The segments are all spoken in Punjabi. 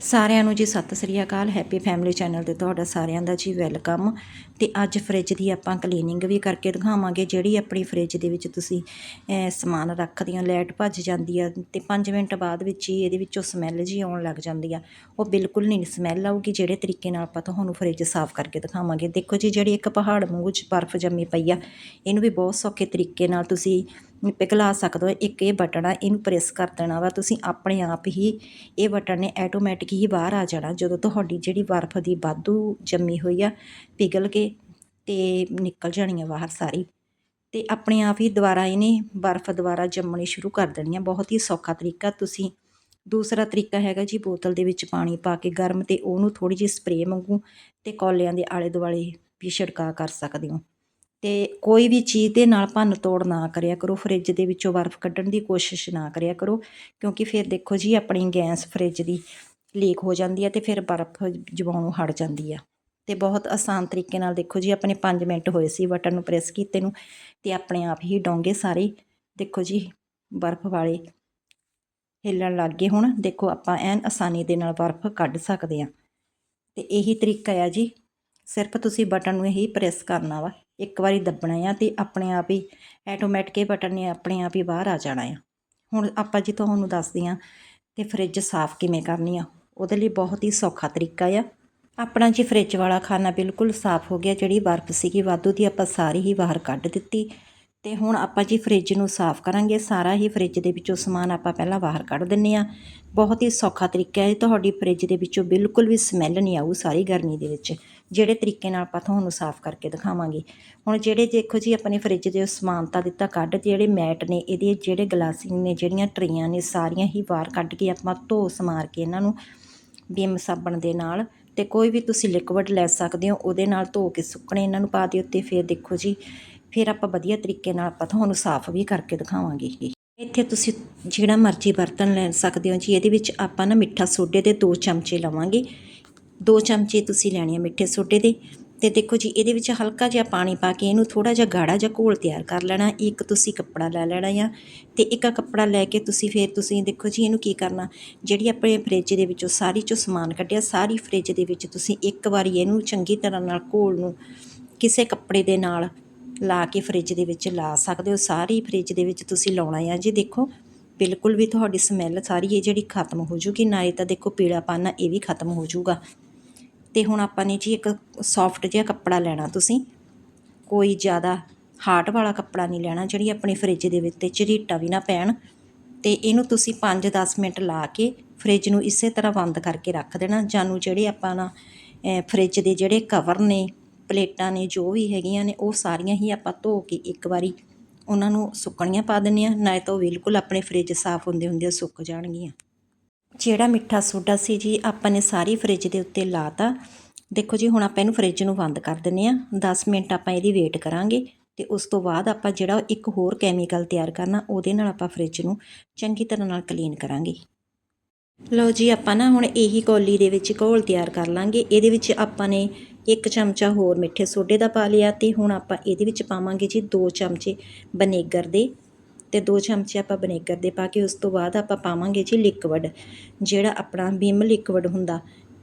ਸਾਰਿਆਂ ਨੂੰ ਜੀ ਸਤਿ ਸ੍ਰੀ ਅਕਾਲ ਹੈਪੀ ਫੈਮਿਲੀ ਚੈਨਲ ਤੇ ਤੁਹਾਡਾ ਸਾਰਿਆਂ ਦਾ ਜੀ ਵੈਲਕਮ ਤੇ ਅੱਜ ਫ੍ਰਿਜ ਦੀ ਆਪਾਂ ਕਲੀਨਿੰਗ ਵੀ ਕਰਕੇ ਦਿਖਾਵਾਂਗੇ, ਜਿਹੜੀ ਆਪਣੀ ਫ੍ਰਿਜ ਦੇ ਵਿੱਚ ਤੁਸੀਂ ਸਮਾਨ ਰੱਖਦੇ ਹੋ ਲਾਈਟ ਭੱਜ ਜਾਂਦੀ ਆ ਤੇ 5 ਮਿੰਟ ਬਾਅਦ ਵਿੱਚ ਹੀ ਇਹਦੇ ਵਿੱਚੋਂ ਸਮੈਲ ਜੀ ਆਉਣ ਲੱਗ ਜਾਂਦੀ ਆ। ਉਹ ਬਿਲਕੁਲ ਨਹੀਂ ਸਮੈਲ ਆਊਗੀ, ਜਿਹੜੇ ਤਰੀਕੇ ਨਾਲ ਆਪਾਂ ਤੁਹਾਨੂੰ ਫ੍ਰਿਜ ਸਾਫ਼ ਕਰਕੇ ਦਿਖਾਵਾਂਗੇ। ਦੇਖੋ ਜੀ, ਜਿਹੜੀ ਇੱਕ ਪਹਾੜ ਵਾਂਗੂ ਚ ਬਰਫ਼ ਜੰਮੀ ਪਈ ਆ, ਇਹਨੂੰ ਵੀ ਬਹੁਤ ਸੌਖੇ ਤਰੀਕੇ ਨਾਲ ਤੁਸੀਂ ਪਿਘਲਾ ਸਕਦੇ ਹੋ। ਇੱਕ ਇਹ ਬਟਨ ਆ, ਇਹਨੂੰ ਪ੍ਰੈਸ ਕਰ ਦੇਣਾ ਵਾ। ਤੁਸੀਂ ਆਪਣੇ ਆਪ ਹੀ ਇਹ ਬਟਨ ਨੇ ਆਟੋਮੈਟਿਕ ਹੀ ਬਾਹਰ ਆ ਜਾਣਾ। ਜਦੋਂ ਤੁਹਾਡੀ ਜਿਹੜੀ ਬਰਫ਼ ਦੀ ਵਾਧੂ ਜੰਮੀ ਹੋਈ ਆ, ਪਿਘਲ ਕੇ ਤੇ ਨਿਕਲ ਜਾਣੀ ਆ ਬਾਹਰ ਸਾਰੀ। ਤੇ ਆਪਣੇ ਆਪ ਹੀ ਦੁਬਾਰਾ ਇਹਨੇ ਬਰਫ਼ ਦੁਬਾਰਾ ਜੰਮਣੀ ਸ਼ੁਰੂ ਕਰ ਦੇਣੀ ਆ। ਬਹੁਤ ਹੀ ਸੌਖਾ ਤਰੀਕਾ। ਤੁਸੀਂ ਦੂਸਰਾ ਤਰੀਕਾ ਹੈਗਾ ਜੀ, ਬੋਤਲ ਦੇ ਵਿੱਚ ਪਾਣੀ ਪਾ ਕੇ ਗਰਮ ਤੇ ਉਹਨੂੰ ਥੋੜੀ ਜਿਹੀ ਸਪਰੇਅ ਵਾਂਗੂ ਤੇ ਕੌਲਿਆਂ ਦੇ ਆਲੇ ਦੁਆਲੇ ਵੀ ਛਿੜਕਾ ਕਰ ਸਕਦੇ ਹੋ। ਅਤੇ ਕੋਈ ਵੀ ਚੀਜ਼ ਦੇ ਨਾਲ ਭੰਨ ਤੋੜ ਨਾ ਕਰਿਆ ਕਰੋ, ਫਰਿੱਜ ਦੇ ਵਿੱਚੋਂ ਬਰਫ਼ ਕੱਢਣ ਦੀ ਕੋਸ਼ਿਸ਼ ਨਾ ਕਰਿਆ ਕਰੋ, ਕਿਉਂਕਿ ਫਿਰ ਦੇਖੋ ਜੀ ਆਪਣੀ ਗੈਸ ਫਰਿੱਜ ਦੀ ਲੀਕ ਹੋ ਜਾਂਦੀ ਹੈ ਅਤੇ ਫਿਰ ਬਰਫ਼ ਜਮਾਉਣੋਂ ਹਟ ਜਾਂਦੀ ਆ। ਅਤੇ ਬਹੁਤ ਆਸਾਨ ਤਰੀਕੇ ਨਾਲ ਦੇਖੋ ਜੀ ਆਪਣੇ 5 ਮਿੰਟ ਹੋਏ ਸੀ ਬਟਨ ਨੂੰ ਪ੍ਰੈਸ ਕੀਤੇ ਨੂੰ ਅਤੇ ਆਪਣੇ ਆਪ ਹੀ ਡੋਂਗੇ ਸਾਰੇ ਦੇਖੋ ਜੀ ਬਰਫ਼ ਵਾਲੇ ਹਿੱਲਣ ਲੱਗ ਗਏ ਹੁਣ। ਦੇਖੋ ਆਪਾਂ ਐਨ ਆਸਾਨੀ ਦੇ ਨਾਲ ਬਰਫ਼ ਕੱਢ ਸਕਦੇ ਆ। ਤੇ ਇਹੀ ਤਰੀਕਾ ਆ ਜੀ ਸਿਰਫ ਤੁਸੀਂ ਬਟਨ ਨੂੰ ਹੀ ਪ੍ਰੈਸ ਕਰਨਾ ਵਾ। ਇੱਕ ਵਾਰੀ ਦੱਬਣਾ ਆ ਤੇ ਆਪਣੇ ਆਪ ਹੀ ਆਟੋਮੈਟਿਕ ਇਹ ਬਟਨ ਨੇ ਆਪਣੇ ਆਪ ਹੀ ਬਾਹਰ ਆ ਜਾਣਾ ਆ। ਹੁਣ ਆਪਾਂ ਜੀ ਤੁਹਾਨੂੰ ਦੱਸਦੇ ਆ ਤੇ ਫ੍ਰਿਜ ਸਾਫ਼ ਕਿਵੇਂ ਕਰਨੀ ਆ, ਉਹਦੇ ਲਈ ਬਹੁਤ ਹੀ ਸੌਖਾ ਤਰੀਕਾ ਆ। ਆਪਣਾ ਜੀ ਫ੍ਰਿਜ ਵਾਲਾ ਖਾਣਾ ਬਿਲਕੁਲ ਸਾਫ਼ ਹੋ ਗਿਆ, ਜਿਹੜੀ ਬਰਫ਼ ਸੀਗੀ ਵਾਧੂ ਦੀ ਆਪਾਂ ਸਾਰੀ ਹੀ ਬਾਹਰ ਕੱਢ ਦਿੱਤੀ। ਤੇ ਹੁਣ ਆਪਾਂ ਜੀ ਫ੍ਰਿਜ ਨੂੰ ਸਾਫ਼ ਕਰਾਂਗੇ, ਸਾਰਾ ਹੀ ਫ੍ਰਿਜ ਦੇ ਵਿੱਚੋਂ ਸਮਾਨ ਆਪਾਂ ਪਹਿਲਾਂ ਬਾਹਰ ਕੱਢ ਦਿੰਨੇ ਆ। ਬਹੁਤ ਹੀ ਸੌਖਾ ਤਰੀਕਾ ਹੈ ਤੁਹਾਡੀ ਫ੍ਰਿਜ ਦੇ ਵਿੱਚੋਂ ਬਿਲਕੁਲ ਵੀ ਸਮੈਲ ਨਹੀਂ ਆਊ ਸਾਰੀ ਗਰਮੀ ਦੇ ਵਿੱਚ। ਜਿਹੜੇ ਤਰੀਕੇ ਨਾਲ ਆਪਾਂ ਤੁਹਾਨੂੰ ਸਾਫ਼ ਕਰਕੇ ਦਿਖਾਵਾਂਗੇ। ਹੁਣ ਜਿਹੜੇ ਦੇਖੋ ਜੀ ਆਪਣੇ ਫ੍ਰਿਜ ਦੇ ਸਮਾਨ ਤਾਂ ਦਿੱਤਾ ਕੱਢ ਜਿਹੜੇ ਮੈਟ ਨੇ, ਇਹਦੇ ਜਿਹੜੇ ਗਲਾਸਿੰਗ ਨੇ, ਜਿਹੜੀਆਂ ਟਰੀਆਂ ਨੇ, ਸਾਰੀਆਂ ਹੀ ਬਾਹਰ ਕੱਢ ਕੇ ਆਪਾਂ ਧੋ ਸਮਾਰ ਕੇ ਇਹਨਾਂ ਨੂੰ ਵਿਮ ਸਾਬਣ ਦੇ ਨਾਲ ਤੇ ਕੋਈ ਵੀ ਤੁਸੀਂ ਲਿਕਵਿਡ ਲੈ ਸਕਦੇ ਹੋ, ਉਹਦੇ ਨਾਲ ਧੋ ਕੇ ਸੁੱਕਣੇ ਇਹਨਾਂ ਨੂੰ ਪਾ ਦਿਓ ਤੇ ਫਿਰ ਦੇਖੋ ਜੀ, ਫਿਰ ਆਪਾਂ ਵਧੀਆ ਤਰੀਕੇ ਨਾਲ ਆਪਾਂ ਤੁਹਾਨੂੰ ਸਾਫ਼ ਵੀ ਕਰਕੇ ਦਿਖਾਵਾਂਗੇ ਇੱਥੇ ਤੁਸੀਂ ਜਿਹੜਾ ਮਰਜ਼ੀ ਬਰਤਨ ਲੈ ਸਕਦੇ ਹੋ ਜੀ, ਇਹਦੇ ਵਿੱਚ ਆਪਾਂ ਨਾ ਮਿੱਠਾ ਸੋਡੇ ਦੇ 2 ਚਮਚੇ ਲਵਾਂਗੇ। ਦੋ ਚਮਚੇ ਤੁਸੀਂ ਲੈਣੇ ਆ ਮਿੱਠੇ ਸੋਡੇ ਦੇ। ਤੇ ਦੇਖੋ ਜੀ, ਇਹਦੇ ਵਿੱਚ ਹਲਕਾ ਜਿਹਾ ਪਾਣੀ ਪਾ ਕੇ ਇਹਨੂੰ ਥੋੜਾ ਜਿਹਾ ਗਾੜਾ ਜਿਹਾ ਘੋਲ ਤਿਆਰ ਕਰ ਲੈਣਾ। ਇੱਕ ਤੁਸੀਂ ਕੱਪੜਾ ਲੈ ਲੈਣਾ ਆ ਤੇ ਇੱਕ ਕੱਪੜਾ ਲੈ ਕੇ ਤੁਸੀਂ ਫਿਰ ਤੁਸੀਂ ਦੇਖੋ ਜੀ, ਇਹਨੂੰ ਕੀ ਕਰਨਾ? ਜਿਹੜੀ ਆਪਣੇ ਫ੍ਰਿਜ ਦੇ ਵਿੱਚੋਂ ਸਾਰੀ ਚੋਂ ਸਮਾਨ ਕੱਢਿਆ, ਸਾਰੀ ਫ੍ਰਿਜ ਦੇ ਵਿੱਚ ਤੁਸੀਂ ਇੱਕ ਵਾਰੀ ਇਹਨੂੰ ਚੰਗੀ ਤਰ੍ਹਾਂ ਨਾਲ ਘੋਲ ਨੂੰ ਕਿਸੇ ਕੱਪੜੇ ਦੇ ਨਾਲ ਲਾ ਕੇ ਫ੍ਰਿਜ ਦੇ ਵਿੱਚ ਲਾ ਸਕਦੇ ਹੋ। ਸਾਰੀ ਫ੍ਰਿਜ ਦੇ ਵਿੱਚ ਤੁਸੀਂ ਲਾਉਣਾ ਆ ਜੀ। ਦੇਖੋ, ਬਿਲਕੁਲ ਵੀ ਤੁਹਾਡੀ ਸਮੈਲ ਸਾਰੀ ਇਹ ਜਿਹੜੀ ਖਤਮ ਹੋ ਜੂਗੀ। ਨਾਲੇ ਤਾਂ ਦੇਖੋ ਪੀਲਾਪਨ ਆ, ਇਹ ਵੀ ਖਤਮ ਹੋ ਜੂਗਾ। ਅਤੇ ਹੁਣ ਆਪਾਂ ਨੇ ਜੀ ਇੱਕ ਸੋਫਟ ਜਿਹਾ ਕੱਪੜਾ ਲੈਣਾ ਤੁਸੀਂ। ਕੋਈ ਜ਼ਿਆਦਾ ਹਾਰਟ ਵਾਲਾ ਕੱਪੜਾ ਨਹੀਂ ਲੈਣਾ ਜਿਹੜੀ ਆਪਣੀ ਫ੍ਰਿਜ ਦੇ ਵਿੱਚ ਤੇ ਝਰੀਟਾ ਵੀ ਨਾ ਪੈਣ। ਤੇ ਇਹਨੂੰ ਤੁਸੀਂ 5-10 ਮਿੰਟ ਲਾ ਕੇ ਫ੍ਰਿਜ ਨੂੰ ਇਸੇ ਤਰ੍ਹਾਂ ਬੰਦ ਕਰਕੇ ਰੱਖ ਦੇਣਾ। ਜਾਨੂੰ ਜਿਹੜੇ ਆਪਾਂ ਨਾ ਅਹ, ਫ੍ਰਿਜ ਦੇ ਜਿਹੜੇ ਕਵਰ ਨੇ ਪਲੇਟਾਂ ਨੇ ਜੋ ਵੀ ਹੈਗੀਆਂ ਨੇ ਉਹ ਸਾਰੀਆਂ ਹੀ ਆਪਾਂ ਧੋ ਕੇ ਇੱਕ ਵਾਰੀ ਉਹਨਾਂ ਨੂੰ ਸੁੱਕਣੀਆਂ ਪਾ ਦਿੰਨੇ ਆ ਨਾਲੇ ਤਾਂ ਉਹ ਬਿਲਕੁਲ ਆਪਣੇ ਫ੍ਰਿਜ ਸਾਫ਼ ਹੁੰਦੇ ਹੁੰਦੇ ਸੁੱਕ ਜਾਣਗੀਆਂ। ਜਿਹੜਾ ਮਿੱਠਾ ਸੋਡਾ ਸੀ ਜੀ, ਆਪਾਂ ਨੇ ਸਾਰੀ ਫ੍ਰਿਜ ਦੇ ਉੱਤੇ ਲਾਤਾ। ਦੇਖੋ ਜੀ, ਹੁਣ ਆਪਾਂ ਇਹਨੂੰ ਫ੍ਰਿਜ ਨੂੰ ਬੰਦ ਕਰ ਦਿੰਨੇ ਆ। 10 ਮਿੰਟ ਆਪਾਂ ਇਹਦੀ ਵੇਟ ਕਰਾਂਗੇ ਤੇ ਉਸ ਤੋਂ ਬਾਅਦ ਆਪਾਂ ਜਿਹੜਾ ਇੱਕ ਹੋਰ ਕੈਮੀਕਲ ਤਿਆਰ ਕਰਨਾ, ਉਹਦੇ ਨਾਲ ਆਪਾਂ ਫ੍ਰਿਜ ਨੂੰ ਚੰਗੀ ਤਰ੍ਹਾਂ ਨਾਲ ਕਲੀਨ ਕਰਾਂਗੇ। ਲਓ ਜੀ, ਆਪਾਂ ਨਾ ਹੁਣ ਇਹੀ ਕੌਲੀ ਦੇ ਵਿੱਚ ਘੋਲ ਤਿਆਰ ਕਰ ਲਾਂਗੇ। ਇਹਦੇ ਵਿੱਚ ਆਪਾਂ ਨੇ ਇੱਕ ਚਮਚਾ ਹੋਰ ਮਿੱਠੇ ਸੋਡੇ ਦਾ ਪਾ ਲਿਆ ਤੇ ਹੁਣ ਆਪਾਂ ਇਹਦੇ ਵਿੱਚ ਪਾਵਾਂਗੇ ਜੀ 2 ਚਮਚੇ ਵਿਨੇਗਰ ਦੇ। ਅਤੇ ਦੋ ਚਮਚੇ ਆਪਾਂ ਵਿਨੇਗਰ ਦੇ ਪਾ ਕੇ ਉਸ ਤੋਂ ਬਾਅਦ ਆਪਾਂ ਪਾਵਾਂਗੇ ਜੀ ਲਿਕਵਿਡ ਜਿਹੜਾ ਆਪਣਾ ਵਿਮ ਲਿਕਵਿਡ ਹੁੰਦਾ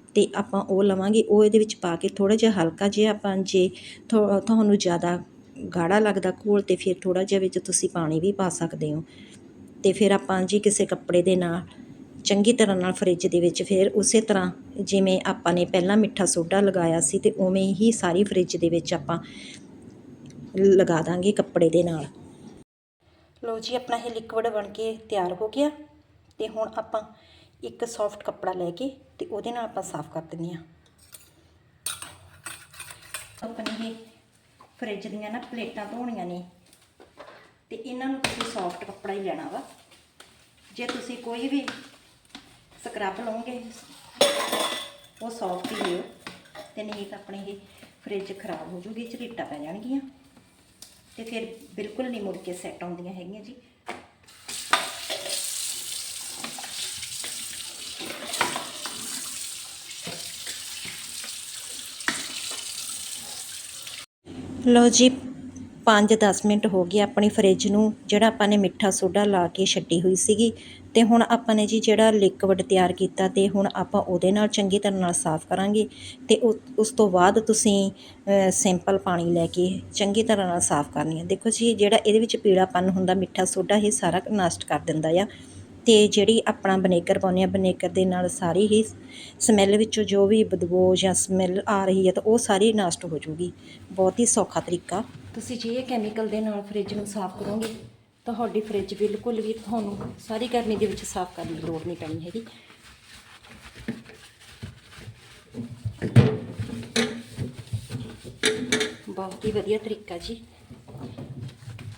ਅਤੇ ਆਪਾਂ ਉਹ ਲਵਾਂਗੇ, ਉਹ ਇਹਦੇ ਵਿੱਚ ਪਾ ਕੇ ਥੋੜ੍ਹਾ ਜਿਹਾ ਹਲਕਾ ਜਿਹਾ ਆਪਾਂ ਜੇ ਥੋ- ਤੁਹਾਨੂੰ ਜ਼ਿਆਦਾ ਗਾੜਾ ਲੱਗਦਾ ਘੋਲ ਅਤੇ ਫਿਰ ਥੋੜ੍ਹਾ ਜਿਹਾ ਵਿੱਚ ਤੁਸੀਂ ਪਾਣੀ ਵੀ ਪਾ ਸਕਦੇ ਹੋ। ਅਤੇ ਫਿਰ ਆਪਾਂ ਜੀ ਕਿਸੇ ਕੱਪੜੇ ਦੇ ਨਾਲ ਚੰਗੀ ਤਰ੍ਹਾਂ ਨਾਲ ਫਰਿੱਜ ਦੇ ਵਿੱਚ ਫਿਰ ਉਸੇ ਤਰ੍ਹਾਂ ਜਿਵੇਂ ਆਪਾਂ ਨੇ ਪਹਿਲਾਂ ਮਿੱਠਾ ਸੋਡਾ ਲਗਾਇਆ ਸੀ ਅਤੇ ਉਵੇਂ ਹੀ ਸਾਰੀ ਫਰਿੱਜ ਦੇ ਵਿੱਚ ਆਪਾਂ ਲਗਾ ਦਾਂਗੇ ਕੱਪੜੇ ਦੇ ਨਾਲ। ਲੋ ਜੀ, ਆਪਣਾ ਇਹ ਲਿਕਵਿਡ ਬਣ ਕੇ ਤਿਆਰ ਹੋ ਗਿਆ ਤੇ ਹੁਣ ਆਪਾਂ ਇੱਕ ਸੌਫਟ ਕੱਪੜਾ ਲੈ ਕੇ ਤੇ ਉਹਦੇ ਨਾਲ ਆਪਾਂ ਸਾਫ਼ ਕਰ ਦਿੰਦੇ ਆ ਆਪਣੀ ਇਹ ਫ੍ਰਿਜ ਦੀਆਂ ਨਾ ਪਲੇਟਾਂ ਧੋਣੀਆਂ ਨੇ ਤੇ ਇਹਨਾਂ ਨੂੰ ਤੁਸੀਂ ਸੌਫਟ ਕੱਪੜਾ ਹੀ ਲੈਣਾ ਵਾ। ਜੇ ਤੁਸੀਂ ਕੋਈ ਵੀ ਸਕਰਬ ਲਓਗੇ, ਉਹ ਸੌਫਟ ਹੀ ਲਿਓ ਤੇ ਨਹੀਂ ਤਾਂ ਆਪਣੀ ਇਹ ਫ੍ਰਿਜ ਖਰਾਬ ਹੋ ਜੂਗੀ, ਝਰੀਟਾਂ ਪੈ ਜਾਣਗੀਆਂ। ਤੇ ਫਿਰ ਬਿਲਕੁਲ ਨਹੀਂ ਮੁੜ ਕੇ ਸੈੱਟ ਆਉਂਦੀਆਂ ਹੈਗੀਆਂ ਜੀ। ਲਓ ਜੀ 5-10 ਮਿੰਟ ਹੋ ਗਏ ਆਪਣੀ ਫਰਿੱਜ ਨੂੰ, ਜਿਹੜਾ ਆਪਾਂ ਨੇ ਮਿੱਠਾ ਸੋਡਾ ਲਾ ਕੇ ਛੱਡੀ ਹੋਈ ਸੀਗੀ। ਤੇ ਹੁਣ ਆਪਾਂ ਨੇ ਜੀ ਜਿਹੜਾ ਲਿਕਵਿਡ ਤਿਆਰ ਕੀਤਾ ਤੇ ਹੁਣ ਆਪਾਂ ਉਹਦੇ ਨਾਲ ਚੰਗੀ ਤਰ੍ਹਾਂ ਨਾਲ ਸਾਫ਼ ਕਰਾਂਗੇ। ਤੇ ਉ- ਉਸ ਤੋਂ ਬਾਅਦ ਤੁਸੀਂ ਸਿੰਪਲ ਪਾਣੀ ਲੈ ਕੇ ਚੰਗੀ ਤਰ੍ਹਾਂ ਨਾਲ ਸਾਫ਼ ਕਰਨੀ ਹੈ ਦੇਖੋ ਜੀ, ਜਿਹੜਾ ਇਹਦੇ ਵਿੱਚ ਪੀਲਾਪਨ ਹੁੰਦਾ, ਮਿੱਠਾ ਸੋਡਾ ਇਹ ਸਾਰਾ ਨਸ਼ਟ ਕਰ ਦਿੰਦਾ ਆ। ਤੇ ਜਿਹੜੀ ਆਪਣਾ ਬਨੇਕਰ ਪਾਉਂਦੇ ਆ ਬਨੇਕਰ ਦੇ ਨਾਲ ਸਾਰੀ ਹੀ ਸਮੈਲ ਵਿੱਚੋਂ ਜੋ ਵੀ ਬਦਬੂ ਜਾਂ ਸਮੈਲ ਆ ਰਹੀ ਹੈ ਤਾਂ ਉਹ ਸਾਰੀ ਨਸ਼ਟ ਹੋ ਜੂਗੀ। ਬਹੁਤ ਹੀ ਸੌਖਾ ਤਰੀਕਾ। ਤੁਸੀਂ ਜੇ ਇਹ ਕੈਮੀਕਲ ਦੇ ਨਾਲ ਫ੍ਰਿਜ ਨੂੰ ਸਾਫ਼ ਕਰੋਗੇ, ਤੁਹਾਡੀ ਫ੍ਰਿਜ ਬਿਲਕੁਲ ਵੀ ਤੁਹਾਨੂੰ ਸਾਰੀ ਗਰਮੀ ਦੇ ਵਿੱਚ ਸਾਫ਼ ਕਰਨ ਦੀ ਲੋੜ ਨਹੀਂ ਪੈਣੀ ਹੈਗੀ। ਬਹੁਤ ਹੀ ਵਧੀਆ ਤਰੀਕਾ ਜੀ।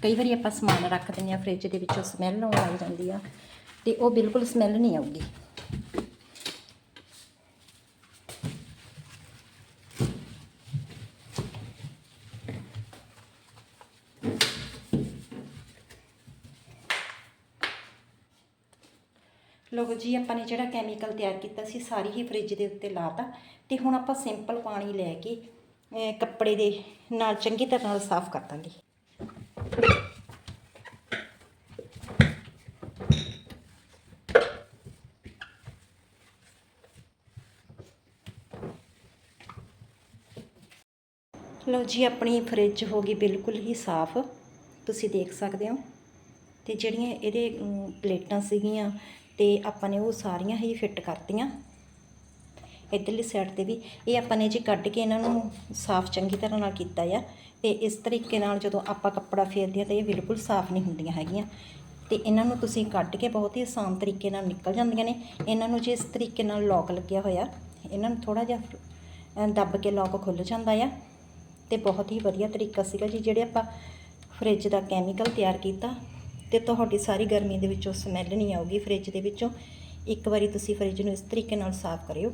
ਕਈ ਵਾਰੀ ਆਪਾਂ ਸਮਾਨ ਰੱਖ ਦਿੰਦੇ ਆ ਫ੍ਰਿਜ ਦੇ ਵਿੱਚੋਂ ਸਮੈਲ ਆਉਣ ਲੱਗ ਜਾਂਦੀ ਆ ਤੇ ਉਹ ਬਿਲਕੁਲ ਸਮੈਲ ਨਹੀਂ ਆਊਗੀ। ਲੋ ਜੀ, ਆਪਾਂ ਨੇ ਜਿਹੜਾ ਕੈਮੀਕਲ ਤਿਆਰ ਕੀਤਾ ਸੀ, ਸਾਰੀ ਹੀ ਫ੍ਰਿਜ ਦੇ ਉੱਤੇ ਲਾਤਾ ਤੇ ਹੁਣ ਆਪਾਂ ਸਿੰਪਲ ਪਾਣੀ ਲੈ ਕੇ ਕੱਪੜੇ ਦੇ ਨਾਲ ਚੰਗੀ ਤਰ੍ਹਾਂ ਨਾਲ ਸਾਫ਼ ਕਰ ਦਾਂਗੇ। ਲਓ ਜੀ, ਆਪਣੀ ਫ੍ਰਿਜ ਹੋ ਗਈ ਬਿਲਕੁਲ ਹੀ ਸਾਫ਼। ਤੁਸੀਂ ਦੇਖ ਸਕਦੇ ਹੋ। ਤੇ ਜਿਹੜੀਆਂ ਇਹਦੇ ਪਲੇਟਾਂ ਸੀਗੀਆਂ ਤੇ ਆਪਾਂ ਨੇ ਉਹ ਸਾਰੀਆਂ ਹੀ ਫਿੱਟ ਕਰਤੀਆਂ। ਇੱਧਰਲੀ ਸਾਈਡ ਤੇ ਵੀ ਇਹ ਆਪਾਂ ਨੇ ਜੀ ਕੱਢ ਕੇ ਇਹਨਾਂ ਨੂੰ ਸਾਫ਼ ਚੰਗੀ ਤਰ੍ਹਾਂ ਨਾਲ ਕੀਤਾ ਆ ਤੇ ਇਸ ਤਰੀਕੇ ਨਾਲ ਜਦੋਂ ਆਪਾਂ ਕੱਪੜਾ ਫੇਰਦੇ ਆ ਤਾਂ ਇਹ ਬਿਲਕੁਲ ਸਾਫ਼ ਨਹੀਂ ਹੁੰਦੀਆਂ ਹੈਗੀਆਂ। ਤੇ ਇਹਨਾਂ ਨੂੰ ਤੁਸੀਂ ਕੱਢ ਕੇ ਬਹੁਤ ਹੀ ਆਸਾਨ ਤਰੀਕੇ ਨਾਲ ਨਿਕਲ ਜਾਂਦੀਆਂ ਨੇ। ਇਹਨਾਂ ਨੂੰ ਜੇ ਇਸ ਤਰੀਕੇ ਨਾਲ ਲੌਕ ਲੱਗਿਆ ਹੋਇਆ, ਇਹਨਾਂ ਨੂੰ ਥੋੜਾ ਜਿਹਾ ਦੱਬ ਕੇ ਲੌਕ ਖੁੱਲ ਜਾਂਦਾ ਆ ਤੇ ਬਹੁਤ ਹੀ ਵਧੀਆ ਤਰੀਕਾ ਸੀਗਾ ਜੀ। ਜਿਹੜੇ ਆਪਾਂ ਫ੍ਰਿਜ ਦਾ ਕੈਮੀਕਲ ਤਿਆਰ ਕੀਤਾ ਤੇ ਤੁਹਾਡੀ ਸਾਰੀ ਗਰਮੀ ਦੇ ਵਿੱਚੋਂ ਸਮੈਲ ਨਹੀਂ ਆਊਗੀ ਫ੍ਰਿਜ ਦੇ ਵਿੱਚੋਂ। ਇੱਕ ਵਾਰੀ ਤੁਸੀਂ ਫ੍ਰਿਜ ਨੂੰ ਇਸ ਤਰੀਕੇ ਨਾਲ ਸਾਫ਼ ਕਰਿਓ।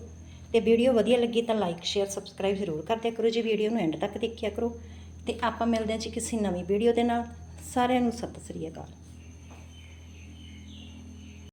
ਤੇ ਵੀਡੀਓ ਵਧੀਆ ਲੱਗੀ ਤਾਂ ਲਾਈਕ ਸ਼ੇਅਰ ਸਬਸਕ੍ਰਾਈਬ ਜ਼ਰੂਰ ਕਰਦਿਆ ਕਰੋ। ਜੀ ਵੀਡੀਓ ਨੂੰ ਐਂਡ ਤੱਕ ਦੇਖਿਆ ਕਰੋ ਤੇ ਆਪਾਂ ਮਿਲਦੇ ਹਾਂ ਜੀ ਕਿਸੇ ਨਵੀਂ ਵੀਡੀਓ ਦੇ ਨਾਲ। ਸਾਰਿਆਂ ਨੂੰ ਸਤਿ ਸ੍ਰੀ ਅਕਾਲ।